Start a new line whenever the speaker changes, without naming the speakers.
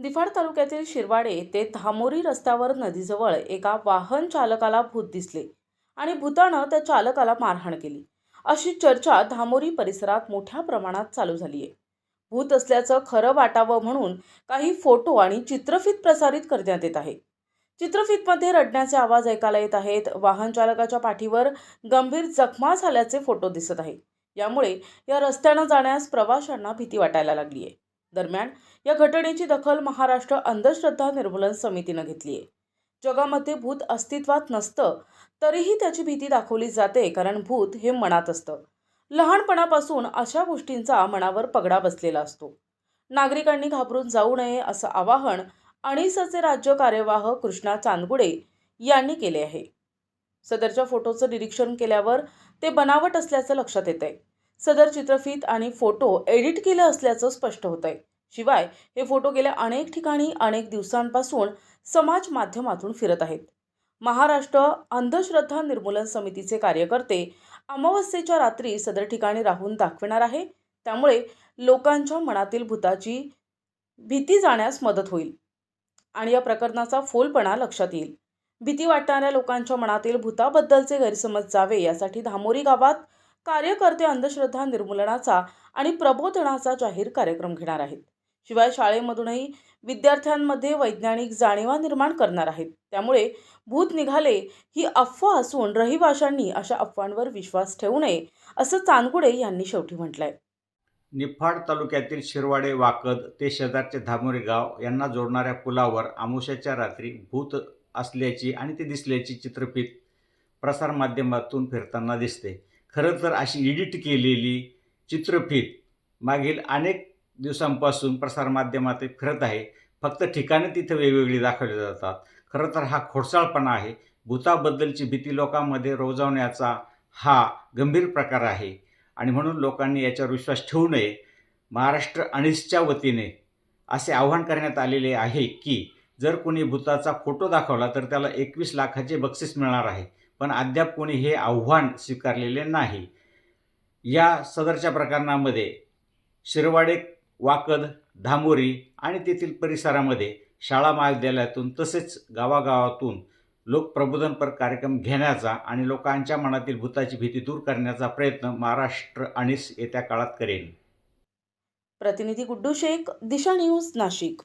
निफाड तालुक्यातील शिरवाडे ते धामोरी रस्त्यावर नदीजवळ एका वाहन चालकाला भूत दिसले आणि भूतानं त्या चालकाला मारहाण केली. अशी चर्चा धामोरी परिसरात मोठ्या प्रमाणात चालू झाली आहे भूत असल्याचं खरं वाटावं म्हणून काही फोटो आणि चित्रफित प्रसारित करण्यात येत आहे. चित्रफितमध्ये रडण्याचे आवाज ऐकायला येत आहेत. वाहन चालकाच्या पाठीवर गंभीर जखमा झाल्याचे फोटो दिसत आहे. यामुळे या रस्त्यानं जाण्यास प्रवाशांना भीती वाटायला लागली आहे दरम्यान या घटनेची दखल महाराष्ट्र अंधश्रद्धा निर्मूलन समितीनं घेतली आहे. जगामध्ये भूत अस्तित्वात नसतं तरीही त्याची भीती दाखवली जाते कारण भूत हे मनात असतं. लहानपणापासून अशा गोष्टींचा मनावर पगडा बसलेला असतो. नागरिकांनी घाबरून जाऊ नये असं आवाहन अणिसचे राज्य कार्यवाह कृष्णा चांदगुडे यांनी केले आहे. सदरच्या फोटोचं निरीक्षण केल्यावर ते बनावट असल्याचं लक्षात येत आहे सदर चित्रफित आणि फोटो एडिट केलं असल्याचं स्पष्ट होत आहे शिवाय हे फोटो गेल्या अनेक ठिकाणी अनेक दिवसांपासून समाज माध्यमातून फिरत आहेत. महाराष्ट्र अंधश्रद्धा निर्मूलन समितीचे कार्यकर्ते अमावस्येच्या रात्री सदर ठिकाणी राहून दाखविणार आहे. त्यामुळे लोकांच्या मनातील भूताची भीती जाण्यास मदत होईल आणि या प्रकरणाचा फोलपणा लक्षात येईल. भीती वाटणाऱ्या लोकांच्या मनातील भूताबद्दलचे गैरसमज जावे यासाठी धामोरी गावात कार्यकर्ते अंधश्रद्धा निर्मूलनाचा आणि प्रबोधनाचा जाहीर कार्यक्रम घेणार आहेत. शिवाय शाळेमधूनही विद्यार्थ्यांमध्ये वैज्ञानिक जाणीवा निर्माण करणार आहेत. त्यामुळे भूत निघाले ही अफवा असून रहिवाशांनी अशा अफवांवर विश्वास ठेवू नये असं चांदगुडे यांनी शेवटी म्हटलंय.
निफाड तालुक्यातील शिरवाडे वाकद ते शेजारचे धामोरे गाव यांना जोडणाऱ्या पुलावर आमुष्याच्या रात्री भूत असल्याची आणि ते दिसल्याची चित्रफित प्रसारमाध्यमातून फिरताना दिसते. खरं तर अशी एडिट केलेली चित्रफित मागील अनेक दिवसांपासून प्रसारमाध्यमात फिरत आहे. फक्त ठिकाणं तिथं वेगवेगळी दाखवली जातात. खरं तर हा खोडसाळपणा आहे. भूताबद्दलची भीती लोकांमध्ये रोजावण्याचा हा गंभीर प्रकार आहे. आणि म्हणून लोकांनी याच्यावर विश्वास ठेवू नये. महाराष्ट्र अनिसच्या वतीने असे आव्हान करण्यात आलेले आहे की जर कोणी भूताचा फोटो दाखवला तर त्याला एकवीस लाखाचे बक्षीस मिळणार आहे. पण अद्याप कोणी हे आव्हान स्वीकारलेले नाही. या सदरच्या प्रकरणामध्ये शिरवाडे वाकद धामोरी आणि तेथील परिसरामध्ये शाळा महाविद्यालयातून तसेच गावागावातून लोकप्रबोधनपर कार्यक्रम घेण्याचा आणि लोकांच्या मनातील भूताची भीती दूर करण्याचा प्रयत्न महाराष्ट्र आणि येत्या काळात करेल
प्रतिनिधी गुड्डू शेख दिशा न्यूज नाशिक.